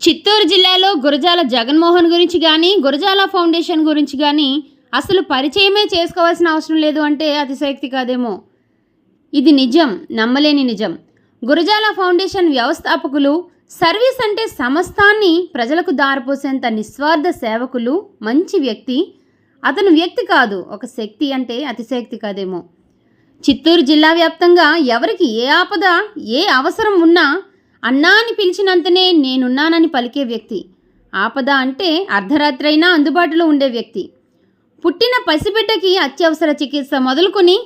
చిత్తూరు జిల్లాలో గురజాల జగన్మోహన్ గురించి కానీ గురజాల ఫౌండేషన్ గురించి కానీ అసలు పరిచయమే చేసుకోవాల్సిన అవసరం లేదు అంటే అతిశయోక్తి కాదేమో. ఇది నిజం నమ్మలేని నిజం. గురజాల ఫౌండేషన్ వ్యవస్థాపకులు సర్వీస్ అంటే సమస్తాన్ని ప్రజలకు దారిపోసేంత నిస్వార్థ సేవకులు మంచి వ్యక్తి. అతను వ్యక్తి కాదు ఒక శక్తి అంటే అతిశయోక్తి కాదేమో. చిత్తూరు జిల్లా వ్యాప్తంగా ఎవరికి ఏ ఆపద ఏ అవసరం ఉన్నా అన్నా అని పిలిచినంతనే నేనున్నానని పలికే వ్యక్తి. ఆపద అంటే అర్ధరాత్రి అయినా అందుబాటులో ఉండే వ్యక్తి. పుట్టిన పసిబిడ్డకి అత్యవసర చికిత్స మొదలుకొని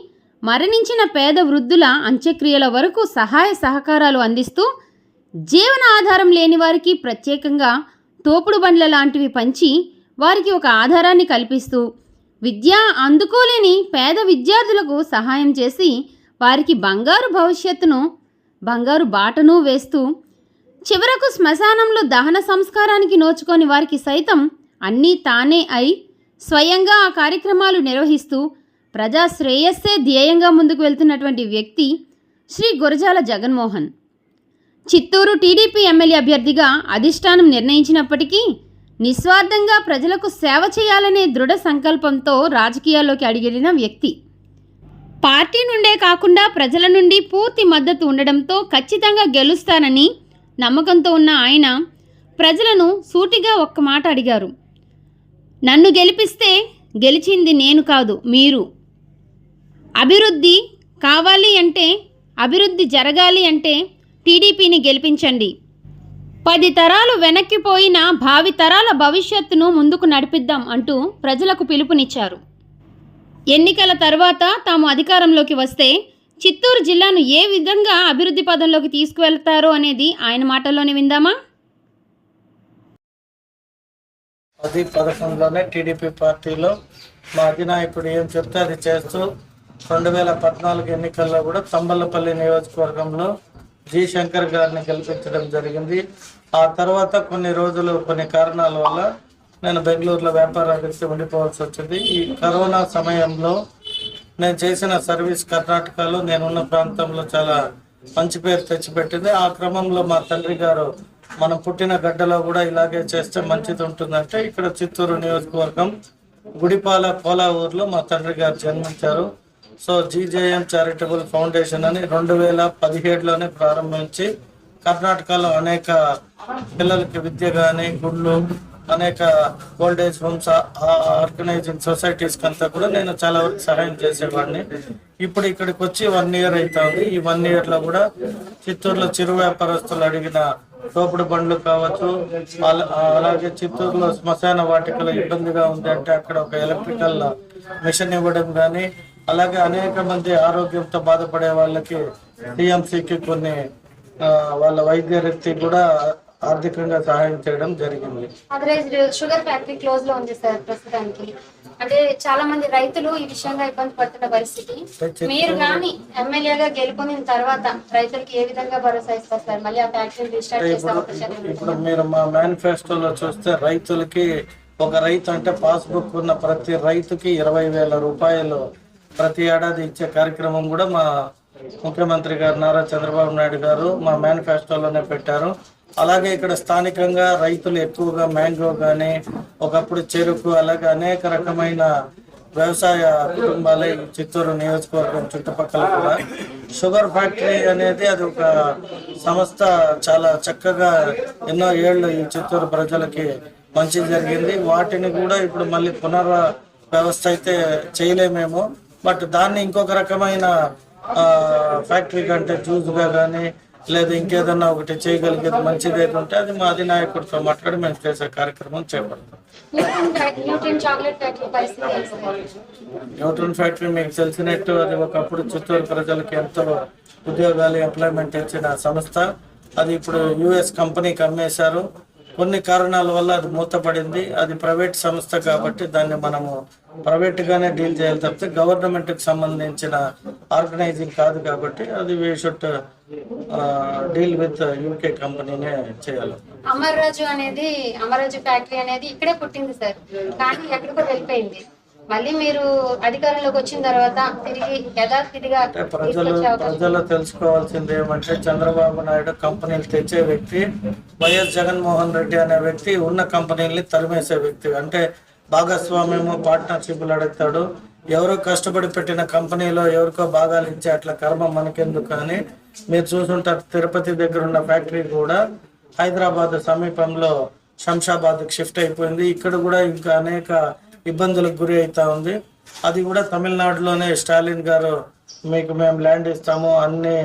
మరణించిన పేద వృద్ధుల అంత్యక్రియల వరకు సహాయ సహకారాలు అందిస్తూ జీవన ఆధారం లేని వారికి ప్రత్యేకంగా తోపుడు బండ్ల లాంటివి పంచి వారికి ఒక ఆధారాన్ని కల్పిస్తూ విద్య అందుకోలేని పేద విద్యార్థులకు సహాయం చేసి వారికి బంగారు భవిష్యత్తును బంగారు బాటను వేస్తూ చివరకు శ్మశానంలో దహన సంస్కారానికి నోచుకొని వారికి సైతం అన్నీ తానే అయి స్వయంగా ఆ కార్యక్రమాలు నిర్వహిస్తూ ప్రజా శ్రేయస్సే ధ్యేయంగా ముందుకు వెళ్తున్నటువంటి వ్యక్తి శ్రీ గురజాల జగన్మోహన్. చిత్తూరు టీడీపీ ఎమ్మెల్యే అభ్యర్థిగా అధిష్టానం నిర్ణయించినప్పటికీ నిస్వార్థంగా ప్రజలకు సేవ చేయాలనే దృఢ సంకల్పంతో రాజకీయాల్లోకి అడిగిన వ్యక్తి. పార్టీ నుండే కాకుండా ప్రజల నుండి పూర్తి మద్దతు ఉండడంతో ఖచ్చితంగా గెలుస్తానని నమ్మకంతో ఉన్న ఆయన ప్రజలను సూటిగా ఒక్క మాట అడిగారు. నన్ను గెలిపిస్తే గెలిచింది నేను కాదు మీరు. అభివృద్ధి కావాలి అంటే అభివృద్ధి జరగాలి అంటే టీడీపీని గెలిపించండి. పది తరాలు వెనక్కిపోయిన భావి తరాల భవిష్యత్తును ముందుకు నడిపిద్దాం అంటూ ప్రజలకు పిలుపునిచ్చారు. ఎన్నికల తర్వాత తాము అధికారంలోకి వస్తే చిత్తూరు జిల్లాను ఏ విధంగా అభివృద్ధి పదంలోకి తీసుకువెళ్తారో అనేది ఆయన మాటల్లోనే విందామా? పది పదకొండులోనే టీడీపీ పార్టీలో మా అధినాయకుడు ఏం చెప్తే అది చేస్తూ రెండు వేల పద్నాలుగు ఎన్నికల్లో కూడా తంబలపల్లి నియోజకవర్గంలో జి శంకర్ గారిని గెలిపించడం జరిగింది. ఆ తర్వాత కొన్ని రోజులు కొన్ని కారణాల వల్ల నేను బెంగళూరులో వ్యాపార రీత్యా ఉండిపోవాల్సి వచ్చింది. ఈ కరోనా సమయంలో నేను చేసిన సర్వీస్ కర్ణాటకలో నేనున్న ప్రాంతంలో చాలా మంచి పేరు తెచ్చిపెట్టింది. ఆ క్రమంలో మా తండ్రి గారు మనం పుట్టిన గడ్డలో కూడా ఇలాగే చేస్తే మంచిది ఉంటుందంటే ఇక్కడ చిత్తూరు నియోజకవర్గం గుడిపాల కోలా ఊర్లో మా తండ్రి గారు జన్మించారు. సో జీజేఎం చారిటబుల్ ఫౌండేషన్ అని రెండు వేల పదిహేడులోనే ప్రారంభించి కర్ణాటకలో అనేక పిల్లలకి విద్య కానీ గుళ్ళు అనేక ఓల్డేజ్ హోమ్స్ ఆర్గనైజింగ్ సొసైటీస్ అంతా కూడా నేను చాలా వరకు సహాయం చేసేవాడిని. ఇప్పుడు ఇక్కడికి వచ్చి వన్ ఇయర్ అవుతుంది ఈ వన్ ఇయర్లో కూడా చిత్తూరులో చిరు వ్యాపారస్తులు అడిగిన తోపుడు బండ్లు కావచ్చు అలాగే చిత్తూరులో శ్మశాన వాటికలో ఇబ్బందిగా ఉంది అంటే అక్కడ ఒక ఎలక్ట్రికల్ మిషన్ ఇవ్వడం కానీ అలాగే అనేక మంది ఆరోగ్యంతో బాధపడే వాళ్ళకి టీఎంసీకి కొన్ని వాళ్ళ వైద్య రీతి కూడా ఆర్థికంగా సహాయం చేయడం జరిగింది. షుగర్ ఫ్యాక్టరీ క్లోజ్లో ఉంది సార్ ప్రస్తుతానికి. అంటే చాలా మంది రైతులు ఈ విషయంగా ఇబ్బంది పడుతున్న పరిస్థితి. మీరు కానీ ఎమ్మెల్యేగా గెలుపొందిన తర్వాత రైతులకి ఏ విధంగా భరోసా ఇస్తారు సార్? మళ్ళీ ఆ ఫ్యాక్టరీ రీస్టార్ట్ చేసే ఇప్పుడు మీరు మా మేనిఫెస్టోలో చూస్తే రైతులకి ఒక రైతు అంటే పాస్బుక్ ఉన్న ప్రతి రైతుకి ఇరవై వేల రూపాయలు ప్రతి ఏడాది ఇచ్చే కార్యక్రమం కూడా మా ముఖ్యమంత్రి గారు నారా చంద్రబాబు నాయుడు గారు మా మేనిఫెస్టోలోనే పెట్టారు. అలాగే ఇక్కడ స్థానికంగా రైతులు ఎక్కువగా మ్యాంగో కానీ ఒకప్పుడు చెరుకు అలాగే అనేక రకమైన వ్యవసాయ కుటుంబాలే చిత్తూరు నియోజకవర్గం చుట్టుపక్కల కూడా. షుగర్ ఫ్యాక్టరీ అనేది అది ఒక సంస్థ చాలా చక్కగా ఎన్నో ఏళ్ళు ఈ చిత్తూరు ప్రజలకి మంచి జరిగింది. వాటిని కూడా ఇప్పుడు మళ్ళీ పునర్ వ్యవస్థ అయితే చేయలేమేమో. బట్ దాన్ని ఇంకొక రకమైన ఫ్యాక్టరీ కంటే జ్యూస్గా కానీ లేదా ఇంకేదన్నా ఒకటి చేయగలిగేది మంచిది ఏది ఉంటే అది మా అధినాయకుడితో మాట్లాడి మేము చేసే కార్యక్రమం చేపడతాం. న్యూట్రన్ ఫ్యాక్టరీ మీకు తెలిసినట్టు అది ఒకప్పుడు చిత్తూరు ప్రజలకు ఎంతో ఉద్యోగాలు ఎంప్లాయ్మెంట్ ఇచ్చిన సంస్థ. అది ఇప్పుడు యుఎస్ కంపెనీకి అమ్మేశారు. కొన్ని కారణాల వల్ల అది మూతపడింది. అది ప్రైవేట్ సంస్థ కాబట్టి దాన్ని మనము ప్రైవేట్ గానే డీల్ చేయాలి తప్పితే గవర్నమెంట్కి సంబంధించిన ఆర్గనైజింగ్ కాదు కాబట్టి అది we should deal with UK కంపెనీనే చేయాలి. అమర్రాజు అనేది అమర్రాజు ఫ్యాక్టరీ అనేది ఇక్కడే పుట్టింది సార్. కానీ ఎక్కడికో వెళ్ళిపోయింది. మళ్ళీ మీరు అధికారంలోకి వచ్చిన తర్వాత తిరిగి యథాస్థితిగా ప్రజలు ప్రజలు తెలుసుకోవాల్సింది ఏమంటే చంద్రబాబు నాయుడు కంపెనీలు తెచ్చే వ్యక్తి వైఎస్ జగన్మోహన్ రెడ్డి అనే వ్యక్తి ఉన్న కంపెనీల్ని తరిమేసే వ్యక్తి. అంటే భాగస్వామ్యము పార్ట్నర్షిప్లు అడుగుతాడు. ఎవరో కష్టపడి పెట్టిన కంపెనీలో ఎవరికో భాగాలు ఇచ్చే అట్లా కర్మ మనకెందుకు కానీ మీరు చూసుంటారు. తిరుపతి దగ్గర ఉన్న ఫ్యాక్టరీ కూడా హైదరాబాద్ సమీపంలో శంషాబాద్ షిఫ్ట్ అయిపోయింది. ఇక్కడ కూడా ఇంకా అనేక ఇబ్బందులకు గురి అవుతా ఉంది. అది కూడా తమిళనాడులోనే స్టాలిన్ గారు మీకు మేము ల్యాండ్ ఇస్తాము అన్ని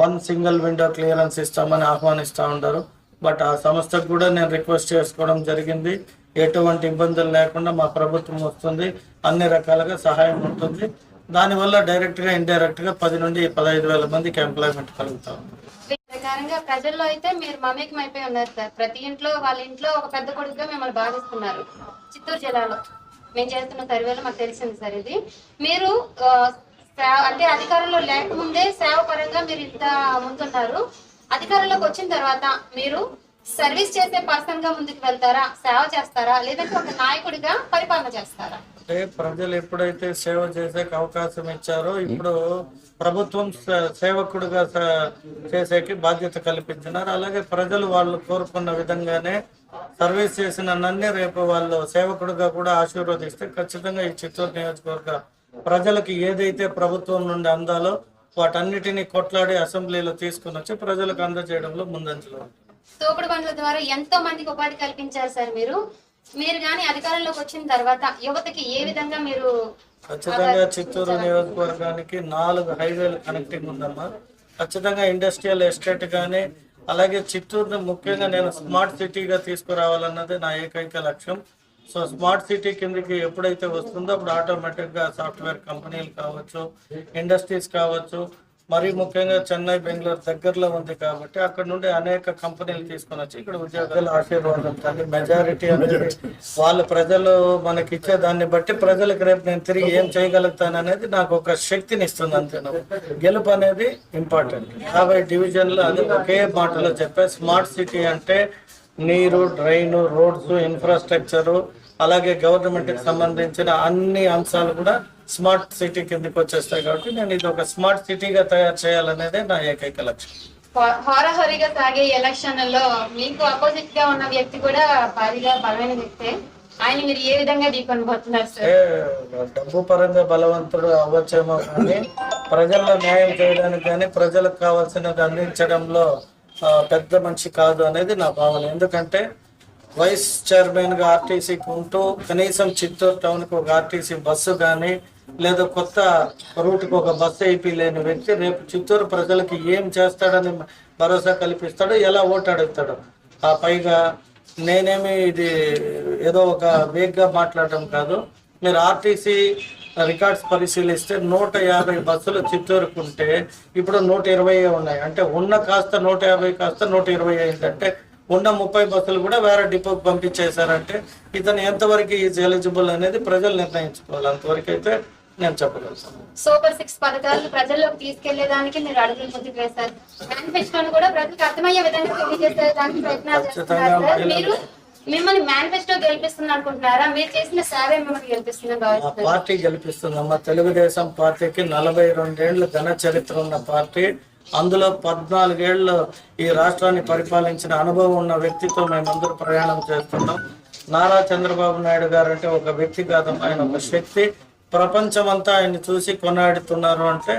వన్ సింగిల్ విండో క్లియరెన్స్ ఇస్తామని ఆహ్వానిస్తూ ఉంటారు బట్ ఆ సంస్థకు కూడా నేను రిక్వెస్ట్ చేసుకోవడం జరిగింది. ఎటువంటి ఇబ్బందులు లేకుండా మా ప్రభుత్వం వస్తుంది. అన్ని రకాలుగా సహాయం ఉంటుంది. దానివల్ల డైరెక్ట్గా ఇండైరెక్ట్గా పది నుండి పదహైదు వేల మందికి ఎంప్లాయ్మెంట్ కలుగుతా ఉంది. ప్రకారంగా ప్రజల్లో అయితే మీరు మమేకం అయిపోయి ఉన్నారు సార్. ప్రతి ఇంట్లో వాళ్ళ ఇంట్లో ఒక పెద్ద కొడుకుగా మిమ్మల్ని భావిస్తున్నారు. చిత్తూరు జిల్లాలో. మేము చేస్తున్న సర్వేలో మాకు తెలిసింది సార్ ఇది. మీరు సేవ- అంటే అధికారంలో లేకముందే సేవ పరంగా మీరు ఇంత ముందున్నారు. అధికారంలోకి వచ్చిన తర్వాత మీరు సర్వీస్ చేసే పర్సన్గా ముందుకు వెళ్తారా? సేవ చేస్తారా? లేదంటే ఒక నాయకుడిగా పరిపాలన చేస్తారా? అంటే ప్రజలు ఎప్పుడైతే సేవ చేసే అవకాశం ఇచ్చారో ఇప్పుడు ప్రభుత్వం సేవకుడుగా చేసేకి బాధ్యత కల్పించినారు అలాగే ప్రజలు వాళ్ళు కోరుకున్న విధంగానే సర్వీస్ చేసిన నన్నే రేపు వాళ్ళు సేవకుడుగా కూడా ఆశీర్వదిస్తే ఖచ్చితంగా ఈ చిత్తూరు నియోజకవర్గ ప్రజలకు ఏదైతే ప్రభుత్వం నుండి అందాలో వాటన్నిటిని కొట్లాడి అసెంబ్లీలో తీసుకుని వచ్చి ప్రజలకు అందజేయడంలో ముందంజలో ఉంటారు. తోపుడు బండ్ల ద్వారా ఎంతో మందికి ఉపాధి కల్పించారు సార్ మీరు మీరు కానీ అధికారంలోకి వచ్చిన తర్వాత యువతకి ఏ విధంగా మీరు ఖచ్చితంగా చిత్తూరు నియోజకవర్గానికి నాలుగు హైవేలు కనెక్టింగ్ ఉందమ్మా. ఖచ్చితంగా ఇండస్ట్రియల్ ఎస్టేట్ కానీ అలాగే చిత్తూరుని ముఖ్యంగా నేను స్మార్ట్ సిటీగా తీసుకురావాలన్నది నా ఏకైక లక్ష్యం. సో స్మార్ట్ సిటీ కిందకి ఎప్పుడైతే వస్తుందో అప్పుడు ఆటోమేటిక్గా సాఫ్ట్వేర్ కంపెనీలు కావచ్చు ఇండస్ట్రీస్ కావచ్చు మరి ముఖ్యంగా చెన్నై బెంగళూరు దగ్గరలో ఉంది కాబట్టి అక్కడ నుండి అనేక కంపెనీలు తీసుకొని వచ్చి ఇక్కడ ఉద్యోగాలు ఆశీర్వాదం కానీ మెజారిటీ అనేది వాళ్ళు ప్రజలు మనకి ఇచ్చే దాన్ని బట్టి ప్రజలకు రేపు నేను తిరిగి ఏం చేయగలుగుతాను అనేది నాకు ఒక శక్తిని ఇస్తుంది అంతే గెలుపు అనేది ఇంపార్టెంట్ యాభై డివిజన్లు అది ఒకే మాటలో చెప్పే స్మార్ట్ సిటీ అంటే నీరు డ్రైన్ రోడ్స్ ఇన్ఫ్రాస్ట్రక్చరు అలాగే గవర్నమెంట్కి సంబంధించిన అన్ని అంశాలు కూడా స్మార్ట్ సిటీ కిందకి వచ్చేస్తాయి కాబట్టి నేను ఇది ఒక స్మార్ట్ సిటీగా తయారు చేయాలనేదే నా ఏకైక లక్ష్యం. హోరాహోరీగా సాగే ఎలక్షన్లో మీకు అపోజిట్గా ఉన్న వ్యక్తి కూడా భారీగా బలమైన వ్యక్తే. ఆయన మీరు ఏ విధంగా ఢీకొనబోతున్నారు సార్ డబ్బు పరంగా బలవంతుడు అవ్వచ్చేమో కానీ ప్రజల్లో న్యాయం చేయడానికి కానీ ప్రజలకు కావాల్సినది అందించడంలో పెద్ద మనిషి కాదు అనేది నా భావన. ఎందుకంటే వైస్ చైర్మన్గా ఆర్టీసీకి ఉంటూ కనీసం చిత్తూరు టౌన్కి ఒక ఆర్టీసీ బస్సు కానీ లేదా కొత్త రూట్కి ఒక బస్సు అయిపోయి లేని వ్యక్తి రేపు చిత్తూరు ప్రజలకి ఏం చేస్తాడని భరోసా కల్పిస్తాడో ఎలా ఓటు అడుగుతాడు. ఆ పైగా నేనేమి ఇది ఏదో ఒక వేగ్గా మాట్లాడటం కాదు. మీరు ఆర్టీసీ రికార్డ్స్ పరిశీలిస్తే నూట యాభై బస్సులు చిత్తూరుకు ఉంటే ఇప్పుడు నూట ఇరవై ఉన్నాయి. అంటే ఉన్న కాస్త నూట యాభై కాస్త నూట ఇరవై అయిందంటే ఉన్న ముప్పై బస్సులు కూడా వేరే డిపోకి పంపించేశారంటే ఇతను ఎంతవరకు ఈజ్ ఎలిజిబుల్ అనేది ప్రజలు నిర్ణయించుకోవాలి. అంతవరకు అయితే నేను చెప్పగలుగుతాను. సూపర్ సిక్స్ పథకాలను ప్రజల్లోకి తీసుకెళ్ళేదానికి మీరు అడుగులు ముందుకు వేశారు. మేనిఫెస్టోను కూడా ప్రజలకు అర్థమయ్యే విధంగా తెలియజేసేదానికి ప్రయత్నాలు చేస్తున్నారు. సార్ మీరు మిమ్మల్ని మేనిఫెస్టో గెలిపిస్తుంది అనుకుంటున్నారా మీరు చేసిన సేవే మిమ్మల్ని భావిస్తున్నారు. పార్టీ గెలిపిస్తుందమ్మా. తెలుగుదేశం పార్టీకి నలభై రెండేళ్ళు ఘన చరిత్ర ఉన్న పార్టీ. అందులో పద్నాలుగేళ్ళు ఈ రాష్ట్రాన్ని పరిపాలించిన అనుభవం ఉన్న వ్యక్తితో మేమందరూ ప్రయాణం చేస్తున్నాం. నారా చంద్రబాబు నాయుడు గారు అంటే ఒక వ్యక్తి కాదు ఆయన ఒక శక్తి. ప్రపంచమంతా ఆయన్ని చూసి కొనాడుతున్నారు అంటే